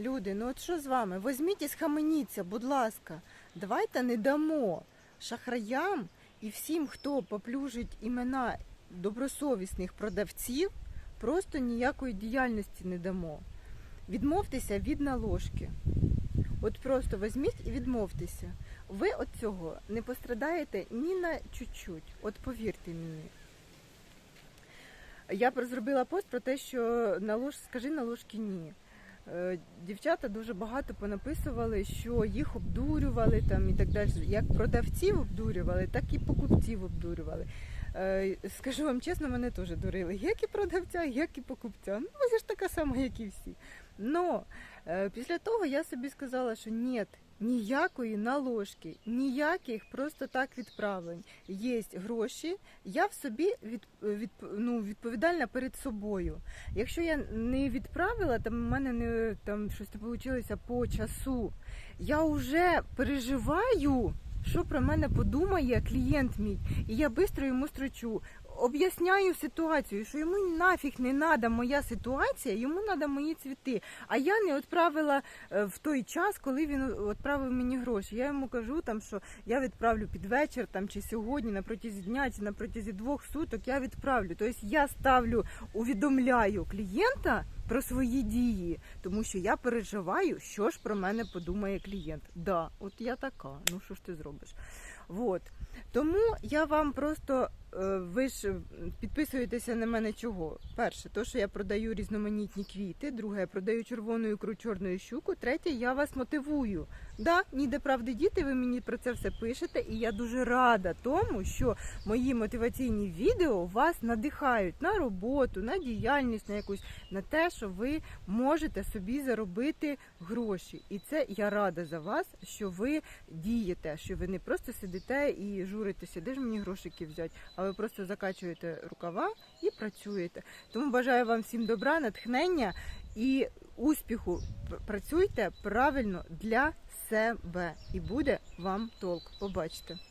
Люди, ну от що з вами? Возьміть і схаменіться, будь ласка. Давайте не дамо шахраям і всім, хто поплюжить імена добросовісних продавців, просто ніякої діяльності не дамо. Відмовтеся від наложки. От просто візьміть і відмовтеся. Ви від цього не пострадаєте ні на чуть-чуть. От повірте мені. Я зробила пост про те, що налож, скажи наложки ні. Е, Дівчата дуже багато понаписували, що їх обдурювали там і так далі. Як продавців обдурювали, так і покупців обдурювали. Е, Скажу вам чесно, мене теж дурили. Як і продавця, як і покупця. Ну, я ж така сама, як і всі. Но е, після того я собі сказала, що ні, ніякої наложки, ніяких просто так відправлень. Є гроші, я в собі від, від, ну, відповідальна перед собою. Якщо я не відправила, там в мене не там щось вийшло по часу, я вже переживаю, що про мене подумає клієнт мій, і я швидко йому строчу. Об'ясняю ситуацію, що йому нафіг не треба моя ситуація, йому треба мої цвіти. А я не відправила е, в той час, коли він відправив мені гроші. Я йому кажу, там, що я відправлю під вечір там, чи сьогодні, на протязі дня, чи на протязі двох суток я відправлю. Тобто я ставлю, увідомляю клієнта про свої дії, тому що я переживаю, що ж про мене подумає клієнт. Да, от я така. Ну що ж ти зробиш? Вот. Тому я вам просто ви ж підписуєтеся на мене чого? Перше, то що я продаю різноманітні квіти. Друге, я продаю червону ікру, чорну щуку. Третє, я вас мотивую. Да, ніде правди діти, ви мені про це все пишете, і я дуже рада тому, що мої мотиваційні відео вас надихають на роботу, на діяльність, на якусь на те, що ви можете собі заробити гроші. І це я рада за вас, що ви дієте, що ви не просто сидите і журитеся, де ж мені грошики взяти, а ви просто закачуєте рукава і працюєте. Тому бажаю вам всім добра, натхнення і успіху. Працюйте правильно для себе, і буде вам толк. Побачите.